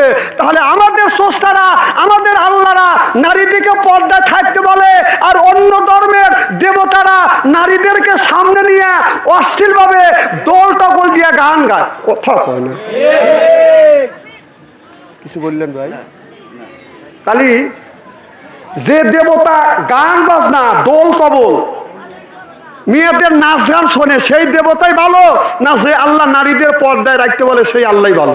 আছে তাহলে আমাদের স্রষ্টারা, আমাদের আল্লাহরা নারীদেরকে পর্দায় থাকতে বলে, আর অন্য ধর্মের দেবতারা নারীদেরকে সামনে নিয়ে অশ্লীলভাবে দোল টকল দিয়ে গান গায়। কথা কয় না। কিছু বললেন ভাই? তাহলে যে দেবতা গান বাজনা দোল কবল মেয়েদের নাচ গান শোনে, সেই দেবতাই ভালো, না যে আল্লাহ নারীদের পর্দায় রাখতে বলে, সেই আল্লাহ ভালো?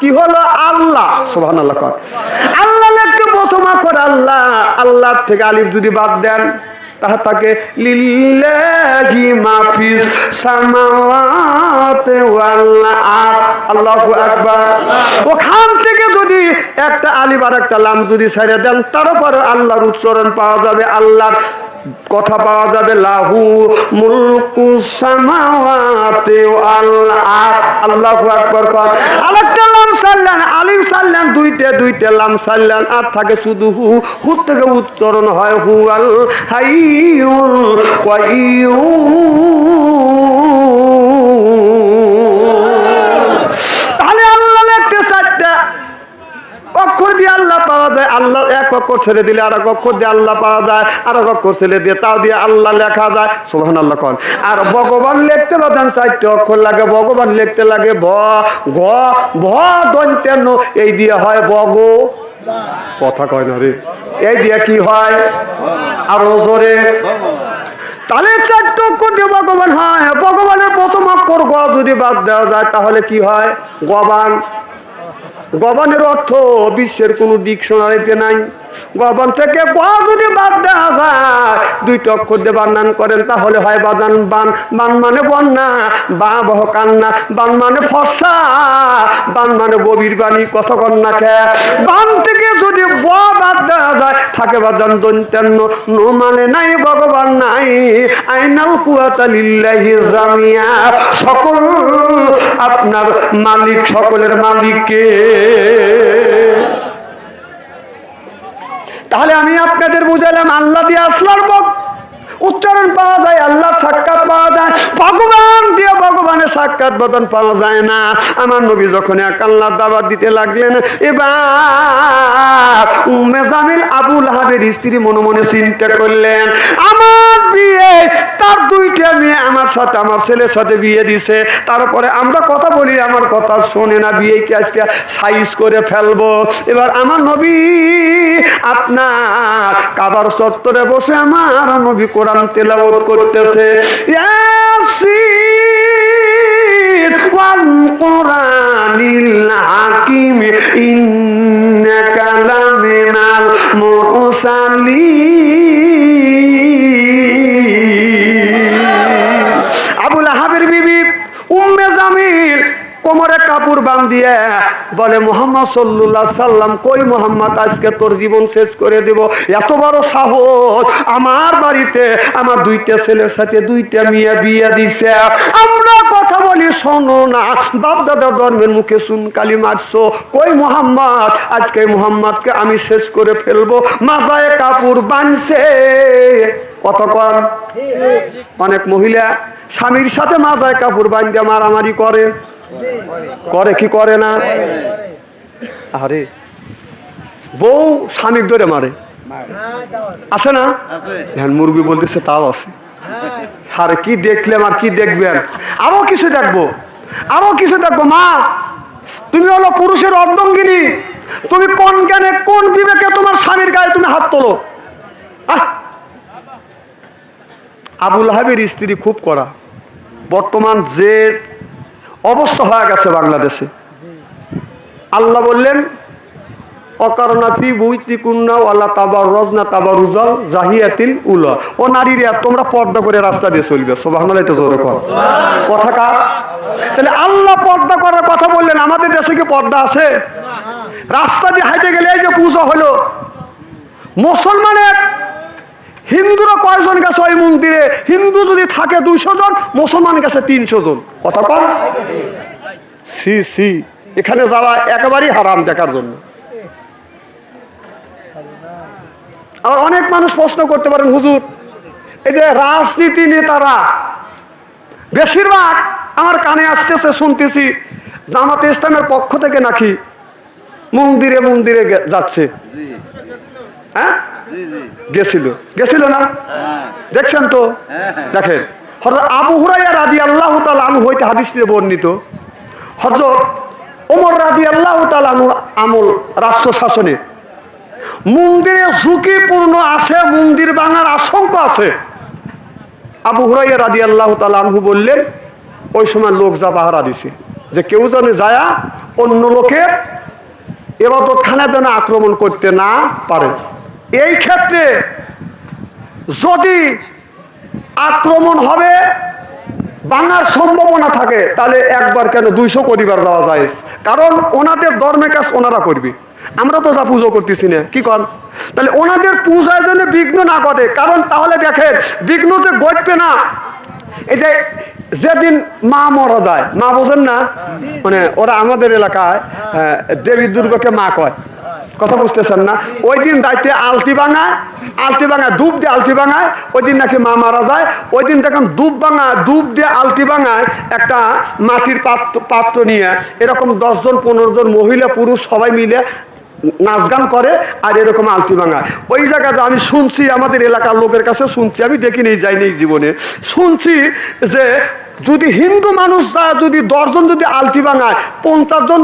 কি হলো? আল্লাহ। সোহান আল্লাহ কর। আল্লাহ লিখতে প্রথম অক্ষর আল্লাহ। আল্লাহ থেকে আলিফ যদি বাদ দেন, তাহা তাকে লিল্লাহি মাফিস সামাওয়াতি আল্লাহু আকবার। ওখান থেকে যদি একটা আলিফ আর একটা লাম যদি ছেড়ে দেন, তারপরে আল্লাহর উচ্চারণ পাওয়া যাবে, আল্লাহর কথা পাওয়া যাবে, লাহু মুলকু সামাওয়াতি ওয়াল আরদ। আল্লাহু আকবার কর। আরেকটা আলিম দুইটে দুইটে লাম আর থাকে শুধু হু হু থেকে উচ্চারণ হয় হু আল হাই তাহলে আল্লাহ একটা চারটা। অক্ষর দিয়ে আল্লাহ পাওয়া যায় আল্লাহ অক্ষর ছেড়ে দিলে আর এক অক্ষর দিয়ে আল্লাহ পাওয়া যায়, আর এক অক্ষর ছেড়ে দিয়ে তাও দিয়ে আল্লাহ লেখা যায়। সোহান আল্লাহ কন। আর ভগবান লিখতে চারটে অক্ষর লাগে, ভগবান লিখতে লাগে ভ এই দিয়ে হয় কথা কয় না রে। এই দিয়ে কি হয়? আরও জোরে। তাহলে চারটে অক্ষর দিয়ে ভগবান, হয় ভগবানের প্রথম অক্ষর গ যদি বাদ দেওয়া যায়, তাহলে কি হয়? গবান। গবানের অর্থ বিশ্বের কোনো ডিকশনারিতে নাই। গবান থেকে যদি বাদ দেওয়া যায়? দুইটা অক্ষর দিয়ে বান্নান করেন, তাহলে হয় বাদান বান। বান মানে বন্যা, বা বহ কান্না। বান মানে ফসা বান মানে গভীর বাণী কত কন্যা খে বান থেকে যদি ব বাদ দেওয়া যায়, থাকে বাদান দন্তান্ন নো মানে নাই, ভগবান নাই। আইনাল কুয়াতা লিল্লাহি জামিয়া। সকল আপনার মালিক, সকলের মালিককে তাহলে আমি আপনাদের বুঝালাম, আল্লাহ দিয়ে আসলার বক উচ্চারণ পাওয়া যায়, আল্লাহ সাক্ষাৎ পাওয়া যায়। ভগবান দিয়ে ভগবানের সাক্ষাৎ বদন পাওয়া যায় না। আমার নবী যখন এক আল্লাহ দাবাত দিতে লাগলেন, এবার উম্মে জামিল আবুল হাবের স্ত্রী মনে মনে চিন্তা করলেন, আমার বিয়ে, তার দুইটা মেয়ে আমার সাথে, আমার ছেলের সাথে বিয়ে দিছে। তারপরে আমরা কথা বলি, আমার কথা শোনে না বিয়ে কি আজকে সাইজ করে ফেলব। এবার আমার নবী আপনার কাবার চত্বরে বসে আমার নবী কোরআন তেলাওয়াত করতেছে। কোরআনিল হাকিম ইন্নাকা লামিনাল মুরসালিন। কোমরে কাপড় বান্ধিয়ে বলে, মোহাম্মদ সল্লুল্লাহ সাল্লাম, কই মোহাম্মদ, আজকে তোর জীবন শেষ করে দেব? এত বড় সাহস। আমার বাড়িতে আমার দুইটা ছেলের সাথে দুইটা মেয়ে বিয়ে দিছে। আমরা কথা বলি, শোনো না। বাপ দাদা ধর্মের মুখে সুনকালি মারছো। কই মোহাম্মদ, আজকে মোহাম্মদকে আমি শেষ করে ফেলব। মাথায় কাপড় বানছে। কতক্ষণ অনেক মহিলা স্বামীর সাথে মাথায় কাপড় বান্ধে মারামারি করে। করে, কি করে না? আরে, বউ স্বামীর ধরে মারে। আছে না? ধ্যান, মুরগি বলতেছে তাও আছে। আরে, কি দেখলেন আর কি দেখবেন? আরও কিছু দেখব। আরও কিছু দেখব, মা, তুমি হলো পুরুষের অর্ধঙ্গিনী। তুমি কোন জ্ঞানে, কোন বিবেকে তোমার স্বামীর গায়ে তুমি হাত তোলো! আবুল হাবির স্ত্রী খুব করা বর্তমান যে অবস্থা হয়ে গেছে বাংলাদেশে। আল্লাহ বললেন অকারণা ফি বুইতি কুন্না আল্লাহ তাবার রজনা তাবার উজল জাহিয়াতিল উল। ও নারীরা তোমরা পর্দা করে রাস্তা দিয়ে চলবে। সোভাগনাল এটা জোরে কর কথা কার? তাহলে আল্লাহ পর্দা করার কথা বললেন আমাদের দেশে কি পর্দা আছে? রাস্তা দিয়ে হাইটে গেলে এই যে পুজো হলো। মুসলমানের হিন্দুরা কয়জন গেছে ওই মন্দিরে? হিন্দু যদি থাকে দুইশো জন, মুসলমান গেছে তিনশো জন। কথা কম সি সি। এখানে যাওয়া একেবারেই হারাম দেখার জন্য। আর অনেক মানুষ প্রশ্ন করতে পারেন, হুজুর, এই যে রাজনীতি নেতারা, বেশিরভাগ আমার কানে আসতেছে, শুনতেছি, জামাতে ইসলামের পক্ষ থেকে নাকি মন্দিরে মন্দিরে যাচ্ছে। হ্যাঁ? গেছিল। গেছিল না? দেখছেন তো? দেখেন। হজরত আবু হুরাইয়া রাদি আল্লাহ আনু হইতে হাদিস বর্ণিত। হজরত ওমর রাদি আল্লাহ আনু আমল রাষ্ট্র শাসনে। মন্দিরে ঝুঁকিপূর্ণ আছে, মন্দির ভাঙার আশঙ্কা আছে। আবু হুরাইয়া রাদি আল্লাহ আনহু বললেন, ওই সময় লোক যা পাহারা দিছে, যে কেউ যেন যায়া অন্য লোকের এবাদত খানা যেন আক্রমণ করতে না পারে। এই ক্ষেত্রে যদি আক্রমণ হবে বাঙার সম্ভাবনা থাকে, তাহলে একবার কেন দুইশো পরিবার দেওয়া যায়? কারণ ওনাদের ধর্মের কাজ ওনারা করবে। আমরা তো যা পুজো করতেছি না, কি কর তাহলে ওনাদের পূজার জন্য বিঘ্ন না ঘটে। কারণ তাহলে দেখেন বিঘ্ন যে ঘটবে না। যে যেদিন মা মরা যায়, মা বোঝেন না? মানে ওরা আমাদের এলাকায় দেবী দুর্গাকে মা কয়। কথা বুঝতেছেন না? ওই দিন দায়িত্বে আলতি ভাঙায় আলতি ভাঙায় ডুব দিয়ে আলতি ভাঙায়, ওই দিন নাকি মা মারা যায়। ওই দিন দেখেন ডুব ভাঙা ডুব দিয়ে আলতি ভাঙায় একটা মাটির পাত্র পাত্র নিয়ে এরকম দশজন, পনেরো জন মহিলা, পুরুষ সবাই মিলে নাচ গান করে আর এরকম আলতি ভাঙা ওই জায়গাতে আমি শুনছি, আমাদের এলাকার লোকের কাছে শুনছি, আমি দেখিনি যাইনি জীবনে। শুনছি যে যদি হিন্দু মানুষ যদি দশজন যদি আলতি ভাঙায় পঞ্চাশ জন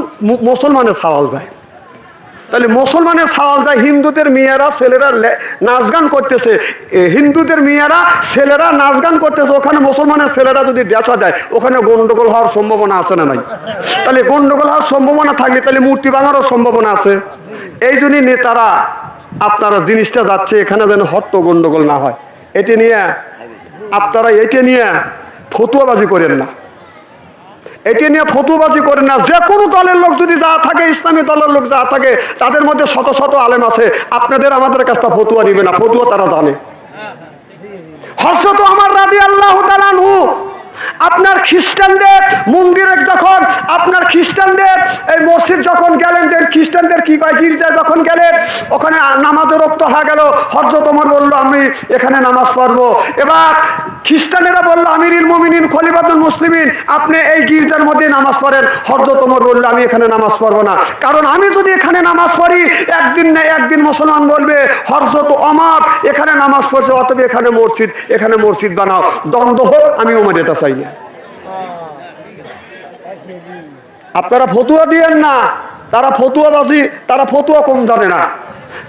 মুসলমানের সাওয়াল যায় তাহলে মুসলমানের সাওয়াল যায় হিন্দুদের মেয়েরা, ছেলেরা নাচ গান করতেছে। হিন্দুদের মেয়েরা, ছেলেরা নাচ গান করতেছে, ওখানে মুসলমানের ছেলেরা যদি দেখা যায় ওখানে গন্ডগোল হওয়ার সম্ভাবনা আছে না নাই? তাহলে গন্ডগোল হওয়ার সম্ভাবনা থাকলে তাহলে মূর্তি ভাঙারও সম্ভাবনা আছে। এই জন্যই নেতারা, আপনারা জিনিসটা যাচ্ছে, এখানে যেন হট্ট গন্ডগোল না হয়। এটি নিয়ে আপনারা, এটি নিয়ে ফতুয়াবাজি করেন না। এটি নিয়ে ফতুবাজি করে না। যে কোনো দলের লোক যদি যা থাকে, ইসলামী দলের লোক যা থাকে, তাদের মধ্যে শত শত আলেম আছে। আপনাদের আমাদের কাছটা ফতুয়া দিবে না। ফতুয়া তারা জানে। তো আমার রাজি আল্লাহ আপনার খ্রিস্টানদের মন্দিরে যখন আপনার খ্রিস্টানদের, এই মসজিদ যখন গেলেন, যে খ্রিস্টানদের কি কয় গির্জায় যখন গেলেন, ওখানে নামাজের রক্ত হয়ে গেল। হজরত তোমার বলল, আমি এখানে নামাজ পড়ব। এবার খ্রিস্টানেরা বলল, আমিরুল মমিনিন, খলিফাতুল মুসলিমিন, আপনি এই গির্জার মধ্যে নামাজ পড়েন। হজরত তোমার বলল, আমি এখানে নামাজ পড়ব না। কারণ আমি যদি এখানে নামাজ পড়ি, একদিন না একদিন মুসলমান বলবে হরজত অমার এখানে নামাজ পড়ছে অতবে এখানে মসজিদ এখানে মসজিদ বানাও। দ্বন্দ্ব হোক, আমি ওমার এটা চাই না। আপনারা ফতুয়া দিয়েন না। তারা ফতুয়াবাজি তারা ফতুয়া কম জানে না।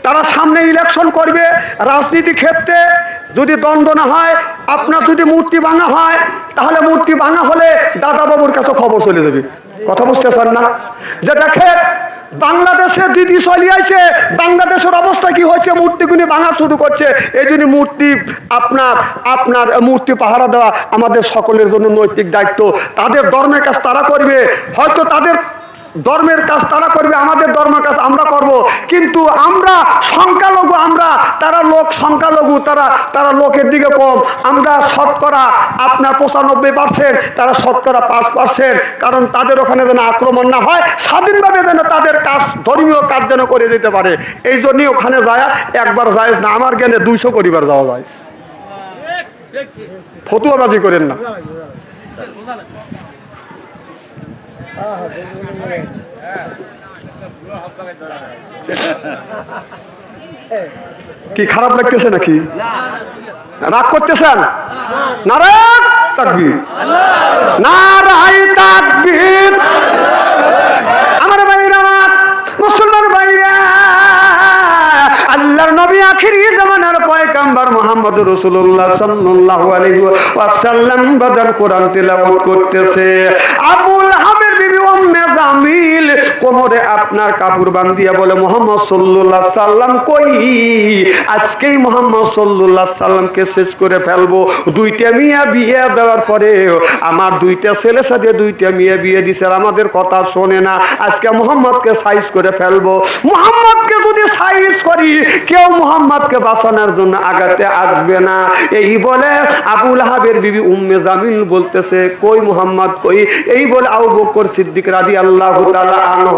তারা সামনে ইলেকশন করবে, রাজনীতি ক্ষেত্রে যদি দ্বন্দ্ব না হয়, আপনার যদি মূর্তি ভাঙা হয়, তাহলে মূর্তি ভাঙা হলে দাদা বাবুর কাছে খবর চলে যাবে। কথা বুঝতেছেন না। যে দেখেন, বাংলাদেশে দিদি চলিয়াছে বাংলাদেশের অবস্থা কি হয়েছে? মূর্তিগুলি ভাঙা শুরু করছে। এই জন্য মূর্তি আপনার আপনার মূর্তি পাহারা দেওয়া আমাদের সকলের জন্য নৈতিক দায়িত্ব। তাদের ধর্মের কাজ তারা করবে। হয়তো তাদের ধর্মের কাজ তারা করবে, আমাদের ধর্মের কাজ আমরা করব। কিন্তু আমরা সংখ্যালঘু, আমরা, তারা লোক সংখ্যালঘু, তারা তারা লোকের দিকে কম। আমরা শতকরা আপনার পঁচানব্বই পার্সেন্ট তারা শতকরা পাঁচ পার্সেন্ট কারণ তাদের ওখানে যেন আক্রমণ না হয়, স্বাধীনভাবে যেন তাদের কাজ, ধর্মীয় কাজ যেন করে দিতে পারে। এই জন্যই ওখানে যায়, একবার যায় না, আমার জ্ঞানে দুইশো পরিবার যাওয়া যায়। ফতুয়াবাজি করেন না। কি খারাপ লাগতেছে নাকি? রাগ করতেছেন? নারায়ণ নারাই তাকবীর। আমার মুসলমান ভাইরা, আল্লাহর নবী আখিরি জামানার পয়গাম্বর মোহাম্মদ রাসূলুল্লাহ সাল্লাল্লাহু বাজার কোরআন করতেছে। আবুল হামের বিবি উম্মে জামিল কোমরে আপনার কাপড় বান্ধিয়া বলে, মোহাম্মদ সাল্লাহ সাল্লাম কই? আজকেই মোহাম্মদ সাল্লাহ সাল্লামকে শেষ করে ফেলব। দুইটা মিয়া বিয়ে দেওয়ার পরে আমার দুইটা ছেলে সাথে দুইটা মেয়ে বিয়ে দিছে আমাদের কথা শোনে না। আজকে মোহাম্মদকে সাইজ করে ফেলব। মোহাম্মদকে যদি সাইজ করি, কেউ মোহাম্মদকে বাঁচানোর জন্য আগাতে আসবে না। এই বলে আবুল আহাবের বিবি উম্মে জামিল বলতেছে, কই মোহাম্মদ, কই? এই বলে আবু বকর সিদ্দিক রাদি আল্লাহ আনহু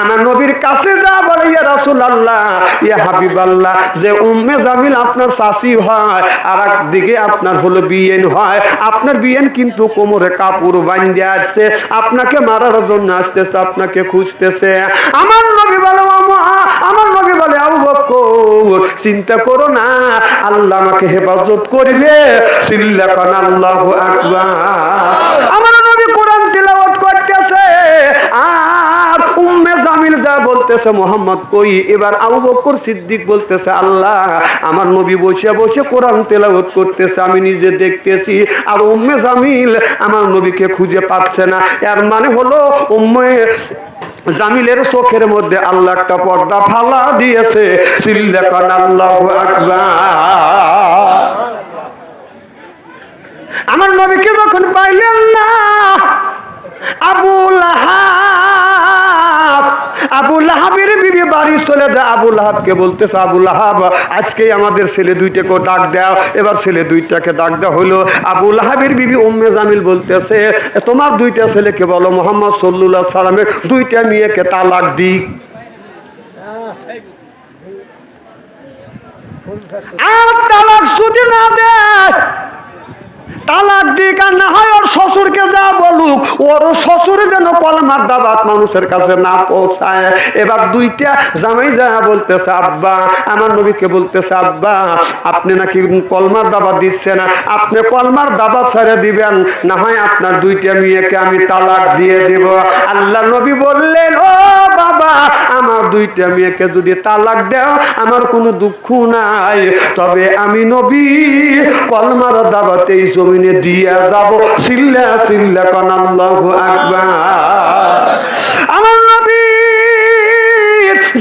আমার নবীর কাছে যা বলে, ইয়া রাসূলুল্লাহ, ইয়া হাবিবাল্লাহ, যে উম্মে জামিল আপনার শাসি হয় আর একদিকে আপনার হলো বিয়েন হয়। আপনার বিয়েন কিন্তু কোমরে কাপড় বান্ধে আসছে, আপনাকে মারার জন্য আসতেছে, আপনাকে খুঁজতেছে। আমার নবী বলে আমার নবী বলে, আবু বকর চিন্তা করো না, আল্লাহ আমাকে হেফাজত করবে। সিল্লাকান আল্লাহু আকবার। আমার জামিল যা বলতেছে মোহাম্মদ কই? এবার আবু বকর সিদ্দিক বলতেছে, আল্লাহ, আমার নবী বসে বসে কোরআন তেলাওয়াত করতেছে। আমি নিজে দেখতেছি, আর উম্মে জামিল আমার নবীকে খুঁজে পাচ্ছে না। এর মানে হলো উম্মে জামিলের চোখের মধ্যে আল্লাহ একটা পর্দা ফালা দিয়েছে। সিল্লাকান আল্লাহু আমার নবীকে যখন পাইলেন না আবু লাহাব আবু লাহাবের বিবি বাড়ি চলে যায়। আবু লাহাবকে বলতেছে আবু লাহাব আজকে আমাদের ছেলে দুইটাকে ডাক দাও। এবার ছেলে দুইটাকে ডাক দেওয়া হলো। আবু লাহাবের বিবি উম্মে জামিল বলতেছে, তোমার দুইটা ছেলেকে বলো, মোহাম্মদ সল্লুল্লাহ সালামের দুইটা মেয়েকে তালাক দিক। আর তালাক যদি না দেয় তালাক দিক আর না হয়, ওর শ্বশুরকে যা বলুক, ওর শ্বশুর যেন কলমার দাবাত মানুষের কাছে না পৌঁছায়। এবার দুইটা জামাই যা বলতেছে, আব্বা, আমার নবীকে বলতেছে, আব্বা, আপনি নাকি কলমার দাবা দিচ্ছেন আপনি কলমার দাবা ছেড়ে দিবেন, না হয় আপনার দুইটা মেয়েকে আমি তালাক দিয়ে দেব। আল্লাহ নবী বললেন, ও আমার দুইটা মেয়েকে যদি তালাক দেও, আমার কোনো দুঃখ নাই। তবে আমি নবী, কলমার দাবাতে এই জমিনে দিয়া যাব। সিল্লা সিল্লা কনাল্লাহ আকবার। আমার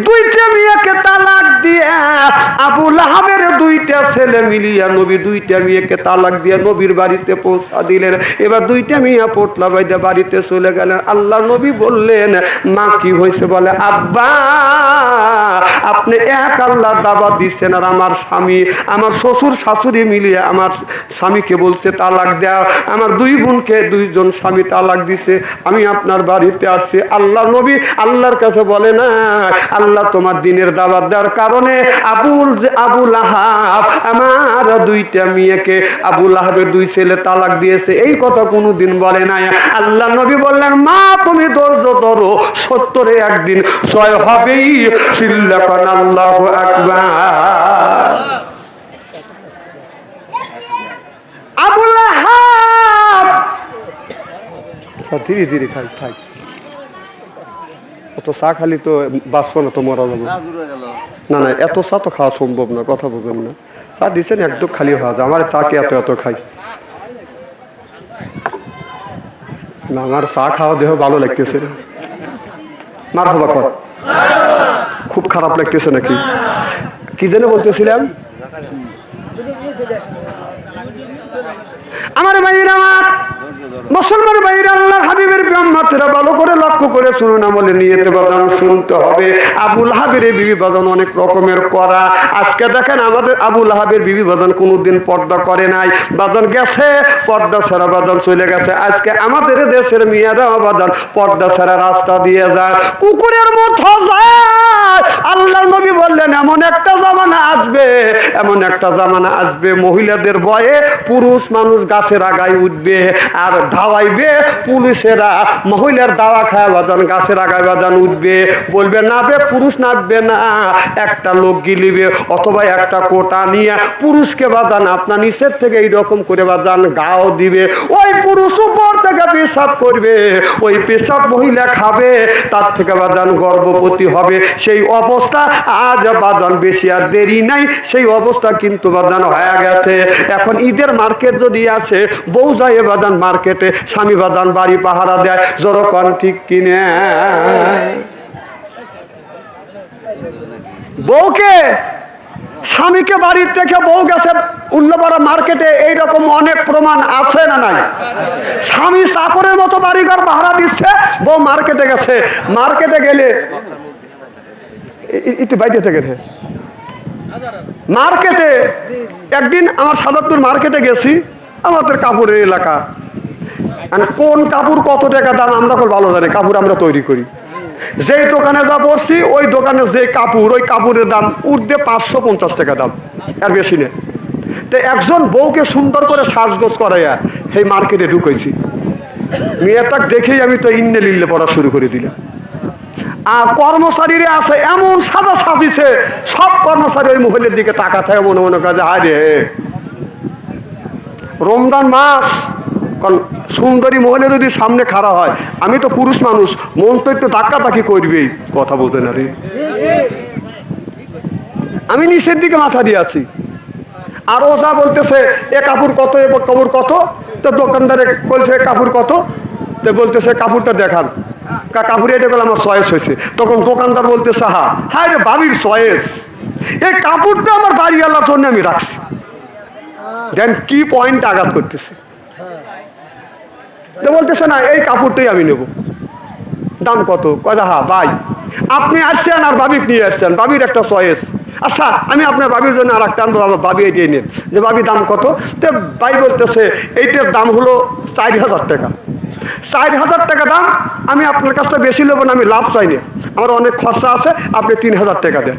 দুইটা মেয়েকে তালাক দিয়ে, আবু লাহাবের দুইটা ছেলে মিলিয়া নবী দুইটা মেয়েকে তালাক দিয়ে নবীর বাড়িতে পৌঁছা দিলেন। এবার দুইটা মেয়ে পোটলা বাইদে বাড়িতে চলে গেলেন। আল্লাহ নবী বললেন, মা কি হয়েছে? বলে, আব্বা, আপনি এক আল্লাহ দাবা দিচ্ছেন আর আমার স্বামী, আমার শ্বশুর শাশুড়ি মিলিয়ে আমার স্বামীকে বলছে তালাক দেওয়া আমার দুই বোনকে দুইজন স্বামী তালাক দিছে। আমি আপনার বাড়িতে আসছি। আল্লাহ নবী আল্লাহর কাছে বলে, না আল্লাহ তোমার দিনের দাবাত দেওয়ার কারণে আবুল আবুল আহাব আমার দুইটা মেয়েকে আবুল আহাবের দুই ছেলে তালাক দিয়েছে। এই কথা কোনোদিন বলে নাই। আল্লাহ নবী বললেন, মা, তুমি ধৈর্য ধরো, সত্তরে একদিন ছয় হবেই। সিল্লাকান আল্লাহ আকবার। আবুল আহাব ধীরে ধীরে খাই খাই। অত চা খালি তো বাঁচবো না তো মরা যাব। না না এত চা তো খাওয়া সম্ভব না কথা না। চা দিচ্ছেন একদম খালি হওয়া যায়। আমার চাকে এত এত খাই না আমার চা খাওয়া দেহ ভালো লাগতেছে না। মার হবা কর। খুব খারাপ লাগতেছে নাকি? কি যেন বলতেছিলাম? আমার ভাইয়ের আমার মুসলমান ভাইয়ের ভালো করে লক্ষ্য করে শুনুন আমলে শুনতে হবে। আবুল হাবের বিবি বাদন অনেক রকমের করা আজকে দেখেন আমাদের আবুল হাবের বিবি বাদন কোনোদিন পর্দা করে নাই। বাদন গেছে, পর্দা ছাড়া বাদন চলে গেছে। আজকে আমাদের দেশের মেয়েরা বাদন পর্দা ছাড়া রাস্তা দিয়ে যায়। কুকুরের মতো যায়। নবী বললেন, এমন একটা জামানা আসবে, এমন একটা জামানা আসবে। মহিলাদের বয়ে পুরুষ মানুষ গাছের আগায় উঠবে আর ধাওয়াইবে পুলিশেরা। মহিলার দাওয়া খায়, বাজান গাছের আগায় বাজান উঠবে। বলবে নাবে পুরুষ নাচবে না। একটা লোক গিলিবে অথবা একটা কোটা নিয়ে পুরুষকে বাজান আপনার নিচের থেকে এইরকম করে বাজান গাও দিবে। ওই পুরুষ উপর থেকে পেশাব করবে। ওই পেশাব মহিলা খাবে, তার থেকে বাজান গর্ভবতী হবে। সেই অবস্থা আজ বাজান বেশি আর দেরি নাই। সেই অবস্থা কিন্তু বাজান হয়ে গেছে। এখন ঈদের মার্কেট যদি আছে বউ যায় বাজান মার্কেটে, স্বামী বাজান বাড়ি পাহারা দেয়। জড়কন ঠিক কিনে। বউকে, স্বামীকে বাড়ির থেকে বউ গেছে উল্লপাড়া মার্কেটে, এইরকম অনেক প্রমাণ আছে না নাই? স্বামী চাকরের মতো বাড়িঘর ভাড়া দিচ্ছে, বউ মার্কেটে গেছে। মার্কেটে গেলে একটু বাইরে থেকে মার্কেটে, একদিন আমার সাদাতপুর মার্কেটে গেছি, আমাদের কাপড়ের এলাকা। আর কোন কাপড় কত টাকা দাম আমরা খুব ভালো জানি, কাপড় আমরা তৈরি করি। যেই দোকানে যা পড়ছি ওই দোকানে যে কাপড়, ওই কাপড়ের দাম উর্ধে পাঁচশো পঞ্চাশ টাকা দাম আর বেশি নেই। তো একজন বউকে সুন্দর করে সাজগোজ করাইয়া সেই মার্কেটে ঢুকেছি মেয়েটাকে দেখেই আমি তো ইন্নে লিল্লে পড়া শুরু করে দিলাম। আর কর্মচারীরা আছে, এমন সাদা সাজিছে, সব কর্মচারী ওই মহিলার দিকে তাকা থাকে, মনে মনে কাজে হায় রে, রমজান মাস কারণ সুন্দরী মহিলা যদি সামনে খাড়া হয়, আমি তো পুরুষ মানুষ, মন তো একটু ধাক্কা তাকি করবেই কথা বলতে না রে। আমি নিচের দিকে মাথা দিয়ে আছি। আর ও যা বলতেছে, এ কাপড় কত, এ কাপড় কত? তো দোকানদারে বলছে, "এ কাপড় কত? তো বলতেছে, কাপড়টা দেখান। কাপড় এটা বলে, আমার চয়েস হয়েছে। তখন দোকানদার বলতেছে হা হ্যাঁ রে বাবির চয়েস। এই কাপড়টা আমার বাড়িওয়ালার জন্য আমি রাখছি। দেন কি পয়েন্ট আঘাত করতেছে? তো বলতেছে না, এই কাপড়টাই আমি নেব। দাম কত? কথা হা ভাই, আপনি আসছেন আর বাবিক নিয়ে আসছেন বাবির একটা চয়েস আচ্ছা আমি আপনার বাবির জন্য আর একটা আনব, আমার বাবি এটিয়ে নেন। যে বাবি দাম কত? তো ভাই বলতেছে, এইটার দাম হলো চার হাজার টাকা। চার হাজার টাকা দাম, আমি আপনার কাছটা বেশি নেব না, আমি লাভ চাই না আমার অনেক খরচা আছে, আপনি তিন হাজার টাকা দেন।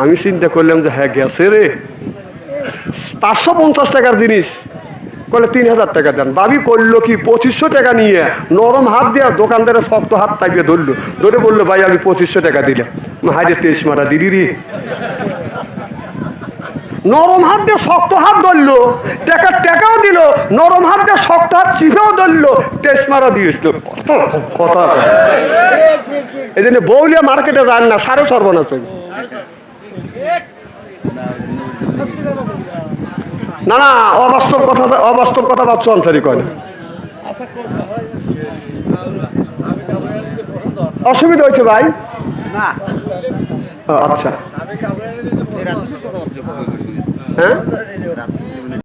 আমি চিন্তা করলাম যে হ্যাঁ গেছে রে। পাঁচশো পঞ্চাশ টাকার জিনিস। বলে তিন হাজার টাকা দেন। বাবি করল কি? পঁচিশশো টাকা নিয়ে নরম হাত দিয়ে দোকানদারের শক্ত হাত টাইপে ধরলো। ধরে বলল, ভাই, আমি পঁচিশশো টাকা দিলাম। হাজে তেইশ মারা দিদি রে। নরম হাত দিয়ে শক্ত হাত ধরলো টাকার টাকাও দিল, নরম হাত দিয়ে শক্ত হাত চিপেও ধরলো, তেইশ মারা দিয়েছিল কথা এই জন্য বৌলিয়া মার্কেটে যান না সাড়ে সর্বনাশ না না অবাস্তব কথা অবাস্তব কথা বাচ্চু আনসারি কয় না। অসুবিধা হয়েছে ভাই? না। আচ্ছা। হ্যাঁ?